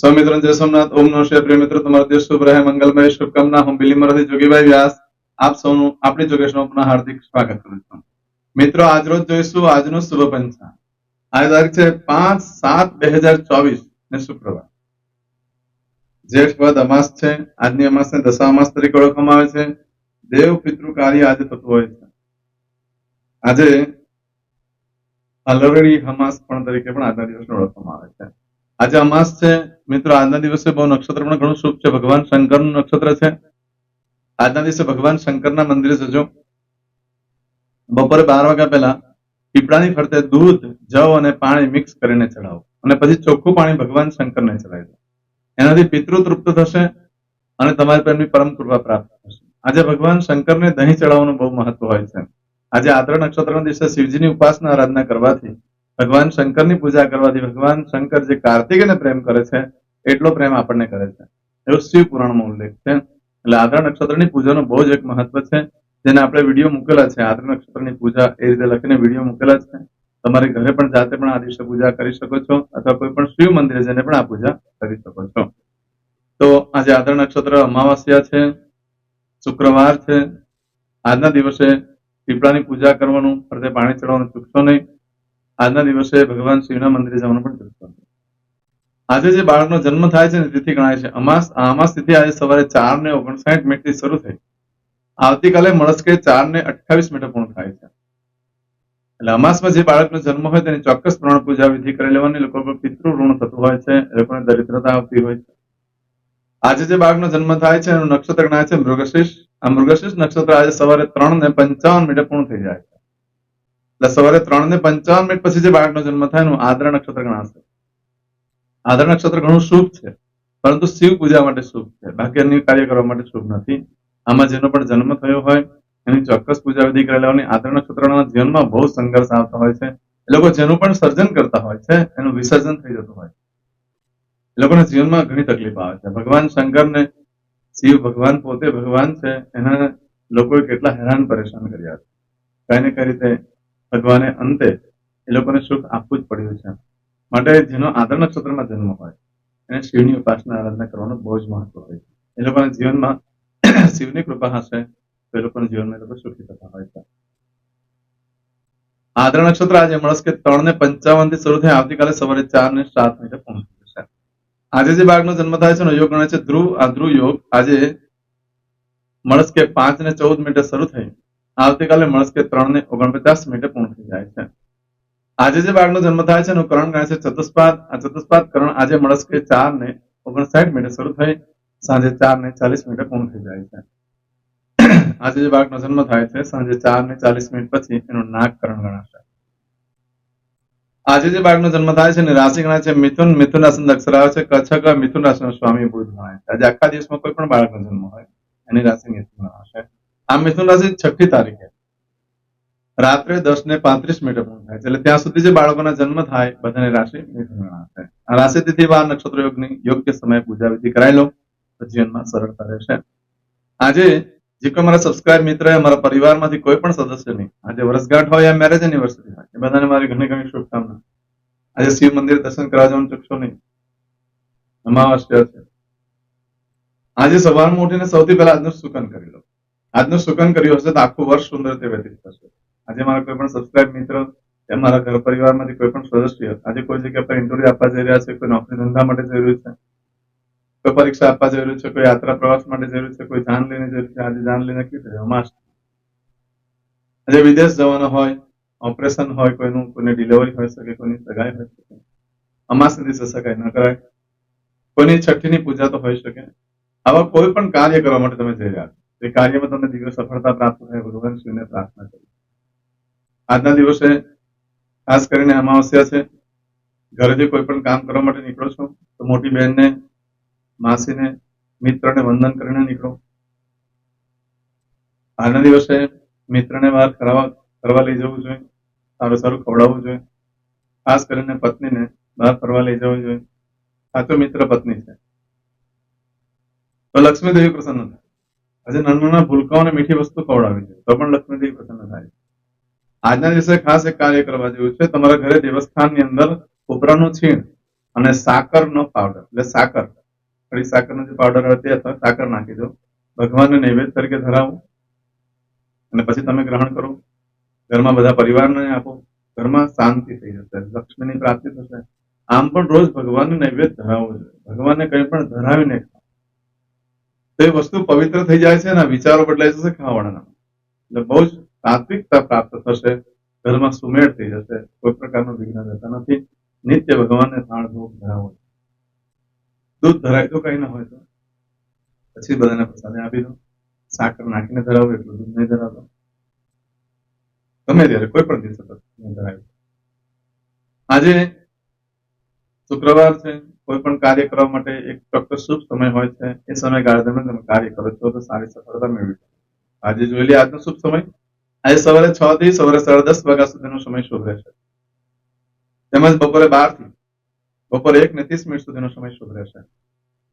સૌ મિત્રો જય સોમનાથ, ઓમ નો શિવાય. પ્રિય મિત્રો, તમારો દેશ શુભ રહે, મંગલમય, શુભકામના. હું બિલીમરાથી જોગીભાઈ વ્યાસ. આપ સૌનું આપણી જોગેશમાં પુનઃ હાર્દિક સ્વાગત કરું છું. મિત્રો આજરોજ જોઈશું આજનું શુભ પંચાંગ. આજ તારીખ છે પાંચ સાત બે હજાર ચોવીસ, ને શુક્રવાર. જેઠ વદ અમાસ છે. આજની અમાસને દશા અમાસ તરીકે ઓળખવામાં આવે છે. દેવ પિતૃ કાર્ય આજે થતું હોય છે. આજે અલરડી હમાસ પણ તરીકે પણ આજના દિવસને ઓળખવામાં આવે છે. આજે અમાસ છે. મિત્રો, આજના દિવસે બહુ નક્ષત્ર પણ ઘણું શુભ છે. ભગવાન શંકરનું નક્ષત્ર છે. આજના દિવસે ભગવાન શંકરના મંદિરે જજો. બપોરે બાર વાગ્યા પહેલા પીપળાની ફરતે દૂધ, જવ અને પાણી મિક્સ કરીને ચડાવો અને પછી ચોખ્ખું પાણી ભગવાન શંકરને ચડાવી દો. એનાથી પિતૃ તૃપ્ત થશે અને તમારી પર એમની પરમ કૃપા પ્રાપ્ત થશે. આજે ભગવાન શંકરને દહીં ચડાવવાનું બહુ મહત્વ હોય છે. આજે આદ્ર નક્ષત્રના દિવસે શિવજીની ઉપાસના, આરાધના કરવાથી ભગવાન શંકરની પૂજા કરવાથી ભગવાન શંકર જે કાર્તિકને પ્રેમ કરે છે, એટલો પ્રેમ આપણને કરે છે. એવો શિવ પુરાણમાં ઉલ્લેખ છે. એટલે આદ્ર નક્ષત્રની પૂજાનો બહુ જ એક મહત્વ છે. જેને આપણે વીડિયો મૂકેલા છે. આદ્ર નક્ષત્રની પૂજા એ રીતે લખીને વીડિયો મૂકેલા છે. તમારી ઘરે પણ જાતે પણ આ દિવસે પૂજા કરી શકો છો, અથવા કોઈ પણ શિવ મંદિરે જઈને પણ આ પૂજા કરી શકો છો. તો આજે આદ્ર નક્ષત્ર અમાવાસ્યા છે, શુક્રવાર છે. આજના દિવસે પીપળાની પૂજા કરવાનું, ફરતે પાણી ચડાવવાનું ચૂકશો નહીં. આજના દિવસે ભગવાન શિવના મંદિરે જવાનું પણ ચૂકશો આજે જે બાળકનો જન્મ થાય છે તિથિ ગણાય છે, અમાસ અમાસ તિથિ આજે સવારે ચાર ને ઓગણસાઠ મિનિટથી શરૂ થઈ આવતીકાલે મળસ્કે ચાર ને અઠાવીસ મિનિટે પૂર્ણ થાય છે. એટલે અમાસમાં જે બાળકનો જન્મ હોય તેની ચોક્કસ પ્રમાણે પૂજા વિધિ કરી લેવાની, લોકો પર પિતૃ ઋણ થતું હોય છે લોકોને દરિદ્રતા આવતી હોય છે. આજે જે બાળકનો જન્મ થાય છે, એનું નક્ષત્ર ગણાય છે મૃગશીષ આ મૃગશીષ નક્ષત્ર આજે સવારે ત્રણ ને પંચાવન મિનિટે પૂર્ણ થઈ જાય છે. એટલે સવારે ત્રણ ને પંચાવન મિનિટ પછી જે બાળકનો જન્મ થાય એનું આદ્ર નક્ષત્ર ગણાશે. આદ્ર નક્ષત્ર ઘણું શુભ છે, પરંતુ શિવ પૂજા માટે શુભ છે. બાકી અન્ય કાર્ય કરવા માટે શુભ નથી. આમાં જેનો પણ જન્મ થયો હોય, એની ચોક્કસ પૂજા વિધિ કરી લેવાની આદ્ર નક્ષત્રના જીવનમાં બહુ સંઘર્ષ આવતો હોય છે. એ લોકો જેનું પણ સર્જન કરતા હોય છે, એનું વિસર્જન થઈ જતું હોય એ લોકોના જીવનમાં ઘણી તકલીફ આવે છે. ભગવાન શંકરને શિવ ભગવાન પોતે ભગવાન છે, એના લોકોએ કેટલા હેરાન પરેશાન કર્યા છે. કઈ ને કઈ રીતે ભગવાને અંતે એ લોકોને સુખ આપવું જ પડ્યું છે. માટે જેનો આદર નક્ષત્રમાં જન્મ હોય, એને શિવની ઉપાસના, આરાધના કરવાનું બહુ જ મહત્વ હોય છે. એ લોકોના જીવનમાં શિવની કૃપા હશે, તો એ લોકોના જીવનમાં એ લોકો સુખી થતા હોય છે. આદ્ર નક્ષત્ર આજે મળસ કે ત્રણ ને પંચાવનથી શરૂ થાય, આવતીકાલે સવારે ચાર ને સાત મિનિટે પહોંચી જશે આજે જે બાળકનો જન્મ થાય છે ને યોગ ગણે છે ધ્રુવ. આ ધ્રુવ યોગ આજે મળસ કે પાંચ ને ચૌદ મિનિટે શરૂ થઈ આવતીકાલે મળસ કે ત્રણ ને ઓગણપચાસ મિનિટે પૂર્ણ થઈ જાય છે. આજે જે બાળકનો જન્મ થાય છે એનું કરણ ગણાય છે ચતુષ્પાદ. આ ચતુષ્પાદ કરણ આજે મળસ કે ચાર ને ઓગણસાઠ મિનિટે શરૂ થઈ, સાંજે ચાર ને ચાલીસ મિનિટે પૂર્ણ થઈ જાય છે. આજે જે બાળકનો જન્મ થાય છે, સાંજે ચાર ને ચાલીસ મિનિટ પછી એનું નાગકરણ ગણાશે. આજે જે બાળકનો જન્મ થાય છે રાશિ ગણાય છે મિથુન. મિથુન રાશિ અક્ષર આવે છે કચ્છક. મિથુન રાશિનો સ્વામી બુધ ગણાય છે. આજે આખા દિવસમાં કોઈ પણ બાળકનો જન્મ હોય, એની રાશિ મિથુન ગણાશે આ મિથુન રાશિ છઠ્ઠી તારીખે રાત્રે દસ ને પાંત્રીસ મિનિટે પૂર્ણ થાય છે. એટલે ત્યાં સુધી જે બાળકોના જન્મ થાય, બધાની રાશિ મિથુન ગણાશે આ રાશિ તિથિ વાર નક્ષત્ર યોગની યોગ્ય સમયે પૂજા વિધિ કરાવી લો. તો જીવનમાં સરળતા રહેશે. આજે જે કોઈ મારા સબસ્ક્રાઇબ મિત્ર મારા પરિવારમાંથી કોઈ પણ સદસ્યની આજે વર્ષગાંઠ હોય યા મેરેજ એનિવર્સરી હોય. એ બધાને મારી ઘણી ઘણી શુભકામના. આજે શિવ મંદિર દર્શન કરવા જવાનું ચૂકશો નહીં. અમાવાસ્ય છે. આજે સવારમાં ઉઠીને સૌથી પહેલા આજનું સુકન કરી લો. આજનું સુગન કર્યું હશે તો આખું વર્ષ સુંદર રીતે વ્યતીત થશે. આજે મારા કોઈ પણ સબસ્ક્રાઇબ મિત્ર મારા ઘર પરિવારમાંથી કોઈ પણ સદસ્ય, આજે કોઈ જગ્યા પર ઇન્ટરવ્યુ આપવા જઈ રહ્યા છે, કોઈ નોકરી ધંધા માટે જઈ છે, કોઈ પરીક્ષા આપવા જઈ રહ્યું છે, કોઈ યાત્રા પ્રવાસ માટે જઈ છે, કોઈ જાન લઈને રહ્યું છે, આજે જાન લઈને કીધું અમાસ. આજે વિદેશ જવાનો હોય ઓપરેશન હોય, કોઈનું, કોઈને ડિલિવરી હોઈ શકે, કોઈની સગાઈ હોઈ શકે અમાસ દિવસે સગાઈ ન કરાય, કોઈની છઠ્ઠીની પૂજા તો હોઈ શકે. આવા કોઈ પણ કાર્ય કરવા માટે તમે જઈ રહ્યા છો. એ કાર્યમાં તમને દિવ્ય સફળતા પ્રાપ્ત થાય, ભગવાન પ્રાર્થના કરી આજના દિવસે ખાસ કરીને અમાવસ્યા છે. ઘરેથી કોઈ પણ કામ કરવા માટે નીકળો છો, તો મોટી બહેનને, માસીને, મિત્રને વંદન કરીને નીકળો. આજના દિવસે મિત્રને બહાર કરવા ફરવા લઈ જવું જોઈએ. સારું સારું ખવડાવવું જોઈએ. ખાસ કરીને પત્નીને બહાર ફરવા લઈ જવું જોઈએ. સાચો મિત્ર પત્ની છે. તો લક્ષ્મીદેવી પ્રસન્ન થાય. આજે નાના નાના ભૂલકાઓને મીઠી વસ્તુ ખવડાવી જોઈએ. તો પણ લક્ષ્મી દેવી પ્રસન્ન થાય આજના દિવસે ખાસ એક કાર્ય કરવા જેવું છે. તમારા ઘરે દેવસ્થાનની અંદર કોપરાનું છીણ અને સાકરનો પાવડર એટલે સાકર. થોડી સાકરનો જે પાવડર હોય તે અથવા સાકર નાખી દો. ભગવાનને નૈવેદ્ય તરીકે ધરાવો. અને પછી તમે ગ્રહણ કરો. ઘરમાં બધા પરિવારને આપો. ઘરમાં શાંતિ થઈ જશે. લક્ષ્મીની પ્રાપ્તિ થશે. આમ પણ રોજ ભગવાનને નૈવેદ્ય ધરાવવો જોઈએ. ભગવાનને કંઈ પણ ધરાવીને તો એ વસ્તુ પવિત્ર થઈ જાય છે અને વિચારો બદલાઈ જશે ખાવાના એટલે બહુ જ તાત્વિકતા પ્રાપ્ત થશે, ઘરમાં સુમેળ થઈ જશે, કોઈ પ્રકારનું વિઘ્ન રહેતા નથી, નિત્ય ભગવાનને થાળ ભોગ ધરાવો. દૂધ ધરાય તો કઈ ના હોય તો. પછી બધાને પ્રસાદે આપી દો. સાકર નાખીને ધરાવો, એટલું દૂધ નહીં ધરાવતો. ગમે ત્યારે, કોઈ પણ દિવસે ધરાવ્યું આજે શુક્રવાર છે, કોઈ પણ કાર્ય કરવા માટે એક ચોક્કસ શુભ સમય હોય છે, એ સમયગાળા દરમિયાન તમે કાર્ય કરો છો તો સારી સફળતા મેળવી શકો. આજે લઈએ આજનો શુભ સમય. આજે સવારે છ થી સવારે સાડા દસ વાગ્યા સુધીનો સમય શુભ રહેશે. તેમજ બપોરે બારથી બપોરે એક ને ત્રીસ મિનિટ સુધીનો સમય શુભ રહેશે.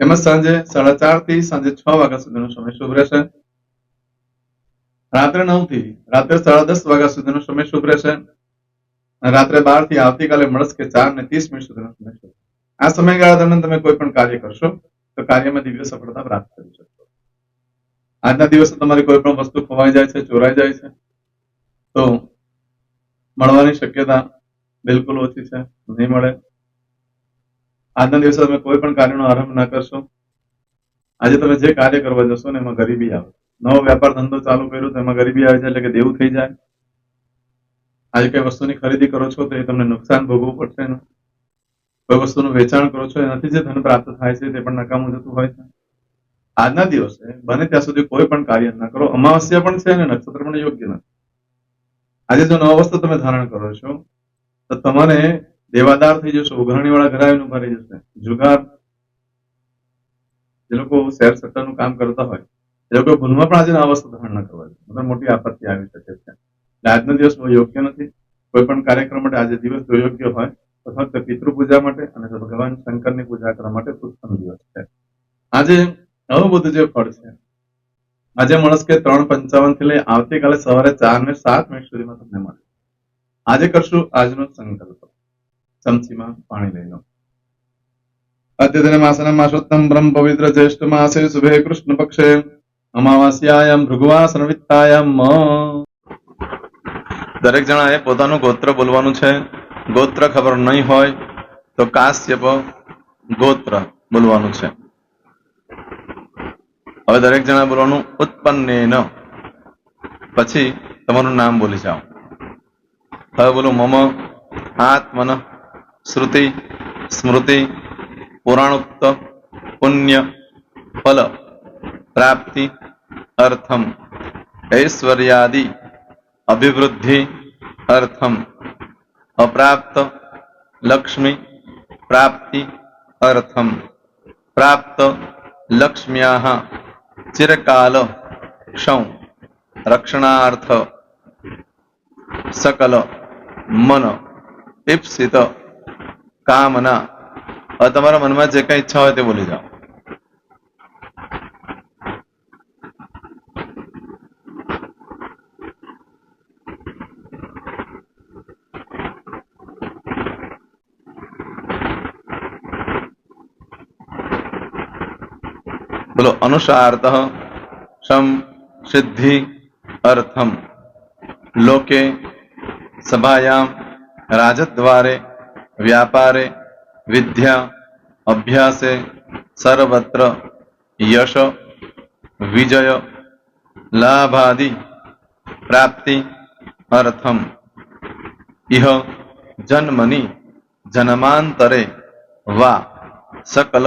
તેમજ સાંજે સાડા ચારથી સાંજે છ વાગ્યા સુધીનો સમય શુભ રહેશે. રાત્રે નવથી રાત્રે સાડા દસ વાગ્યા સુધીનો સમય શુભ રહેશે. રાત્રે બારથી આવતીકાલે મળશે કે ચાર ને ત્રીસ મિનિટ સુધીનો સમય આ સમયગાળા દરમિયાન તમે કોઈ પણ કાર્ય કરશો, તો કાર્યમાં દિવ્ય સફળતા પ્રાપ્ત કરી શકશો આજના દિવસે તમારી કોઈ પણ વસ્તુ ખોવાઈ જાય છે, ચોરાઈ જાય છે, તો મળવાની શક્યતા બિલકુલ ઓછી છે, નહીં મળે. આજના દિવસે તમે કોઈ પણ કાર્યનો આરંભ ના કરશો. આજે તમે જે કાર્ય કરવા જશો ને એમાં ગરીબી આવે. નવો વેપાર ધંધો ચાલુ કર્યો તો એમાં ગરીબી આવે છે, એટલે કે દેવું થઈ જાય. આજે કઈ વસ્તુની ખરીદી કરો છો તો એ તમને નુકસાન ભોગવવું પડશે એનું કોઈ વસ્તુનું વેચાણ કરો છો એનાથી જે ધન પ્રાપ્ત થાય છે તે પણ નકામું જતું હોય છે? આજના દિવસે બને ત્યાં સુધી કોઈ પણ કાર્ય ન કરો. અમાવસ્યા પણ છે અને નક્ષત્ર પણ યોગ્ય નથી. આજે જો નવા વસ્તુ તમે ધારણ કરો છો, તો તમારે દેવાદાર થઈ જશો ઉઘરાણી વાળા ઘર ભરી જશે. જુગાર, જે લોકો શેર સટ્ટાનું કામ કરતા હોય, એ લોકો ભૂલમાં પણ આજે નવા વસ્તુ ધારણ ન કરવા જોઈએ. મોટી આપત્તિ આવી શકે છે. આજનો દિવસ બહુ યોગ્ય નથી. કોઈ પણ કાર્યક્રમ માટે આજે દિવસ જો યોગ્ય હોય, તો ફક્ત પિતૃ પૂજા માટે અને ભગવાન શંકરની પૂજા કરવા માટે પુષ્પનો દિવસ છે. આજે આવું બધું જે ફળ છે. આજે મળસ કે ત્રણ પંચાવનથી લઈ આવતીકાલે સવારે ચાર ને સાત મિનિટ સુધીમાં તમને મળે. આજે કરશું આજનો સંકલ્પ. ચમચીમાં પાણી લઈ લો. અદ્યતન માસન માસોત્તમ બ્રહ્મ પવિત્ર જ્યેષ્ઠ માસે શુભે કૃષ્ણ પક્ષે. અમાવાસ્યાયામ ભૃગુવાસન વિત્તાયામ દરેક જણાએ પોતાનું ગોત્ર બોલવાનું છે. ગોત્ર ખબર નહીં હોય તો કાશ્યપ ગોત્ર બોલવાનું છે. હવે દરેક જણા બોલવાનું ઉત્પન્ન પછી તમારું નામ બોલી જાઓ. હવે બોલો મમ, આત્મન, શ્રુતિ, સ્મૃતિ, પુરાણોક્ત, પુણ્ય, ફલ, પ્રાપ્તિ, અર્થમ, ઐશ્વર્યાદિ. અભિવૃદ્ધિ અર્થમ, અપ્રાપ્ત લક્ષ્મી, પ્રાપ્તિ અર્થમ. પ્રાપ્ત લક્ષ્મ્યા ચિરકાલ ક્ષૌ, રક્ષણાર્થ, સકલ મન, ઈપ્સિત કામના. તમારા મનમાં જે કઈ ઈચ્છા હોય તે બોલી જાઓ. બોલો અનુસાર્થ શમ સિદ્ધિ અર્થમ લોકે સભાયામ રાજદ્વારે વ્યાપારે વિદ્યા અભ્યાસે સર્વત્ર યશ વિજય લાભાદિ પ્રાપ્તિ અર્થમ ઇહ જન્મની જન્માંતરે વા સકલ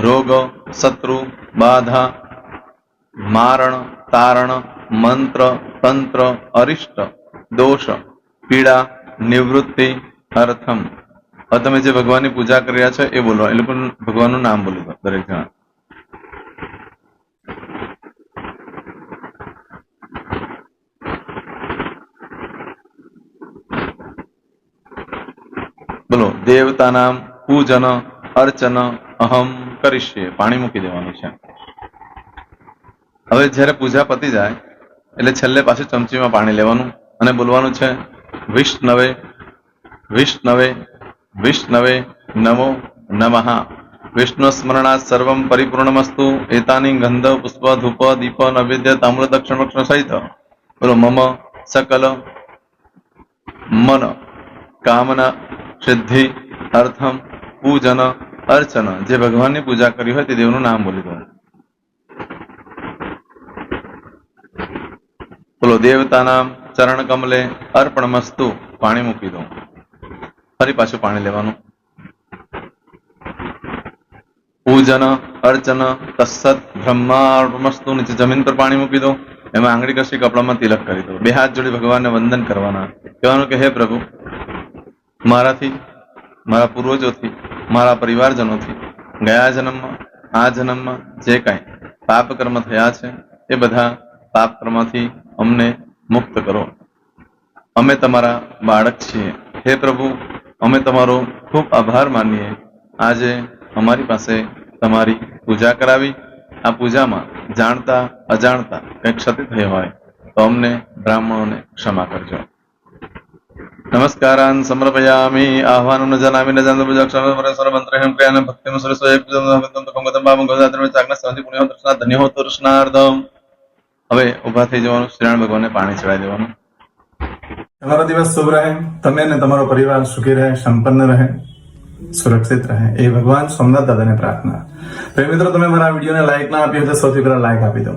રોગ, શત્રુ, બાધા, મારણ, તારણ, મંત્ર, તંત્ર, અરિષ્ટ, દોષ, પીડા, નિવૃત્તિ, અર્થમ. તમે જે ભગવાનની પૂજા કરી રહ્યા છો એ બોલો. એ લોકો ભગવાનનું નામ બોલી દરેક જણા. બોલો. દેવતાનામ પૂજન, અર્ચન અહમ કરીશ્યે, પાણી મૂકી દેવાનું છે. હવે જ્યારે પૂજા પતી જાય, એટલે છેલ્લે પાછું ચમચીમાં પાણી લેવાનું અને બોલવાનું છે, વિષ્ણવે વિષ્ણવે વિષ્ણવે નમો નમઃ. વિષ્ણુ સ્મરણા સર્વમ પરિપૂર્ણમસ્તુ, એતાની ગંધ, પુષ્પ, ધૂપ, દીપ, નૈવેદ્ય, તામ્ર, દક્ષિણ વક્ષણ સહિત. બોલો, મમ, સકલ, મન, કામના, સિદ્ધિ, અર્થમ, પૂજન અર્ચન, જે ભગવાનની પૂજા કરી હોય તે દેવનું નામ બોલી દો બોલો દેવતાના ચરણ કમલે અર્પણમસ્તુ પાણી મૂકી દો ફરી પાછું પાણી લેવાનું. પૂજન, અર્ચન તસ્સત બ્રહ્માર્પણમસ્તુ નીચે જમીન પર પાણી મૂકી દો એમાં આંગળી કશી, કપડામાં તિલક કરી દો બે હાથ જોડી ભગવાનને વંદન કરવાના. કહેવાનું કે, હે પ્રભુ, મારાથી, મારા પૂર્વજોથી મારા પરિવારજનોથી. ગયા જન્મમાં, આ જન્મમાં જે કાંઈ પાપ કર્મ થયા છે, એ બધા પાપ અમને મુક્ત કરો. અમે તમારા બાળક છીએ. હે પ્રભુ, અમે તમારો ખૂબ આભાર માનીએ. આજે અમારી પાસે તમારી પૂજા કરાવી. આ પૂજામાં જાણતા, અજાણતા કંઈક ક્ષતિ થઈ હોય, તો અમને બ્રાહ્મણોને ક્ષમા કરજો. નમસ્કારાન સમર્પયામિ આહ્વાનમ જનામિ ન જાન પૂજાક્ષર પરેશ્વર મંત્રહેમ ક્રિયાન ભક્તિમ સરસ્વય પૂજન તો કંગતમ બાબમ ગોદાત્ર ચાગ્ન સંધિ પુણ્ય દર્શના ધન્ય હો તૃષ્ણાર્ધમ હવે ઊભા થઈ જવાનું, શ્રીરામ ભગવાનને પાણી ચડાવી દેવાનું. તમારો દિવસ શુભ રહે, તમે અને તમારો પરિવાર સુખી રહે, સંપન્ન રહે, સુરક્ષિત રહે. એ ભગવાન સોમનાથ દાદાને પ્રાર્થના. તો મિત્રો, તમે મારા વિડીયોને લાઈક ના આપી હોય તો સૌથી પહેલા લાઈક આપી દો.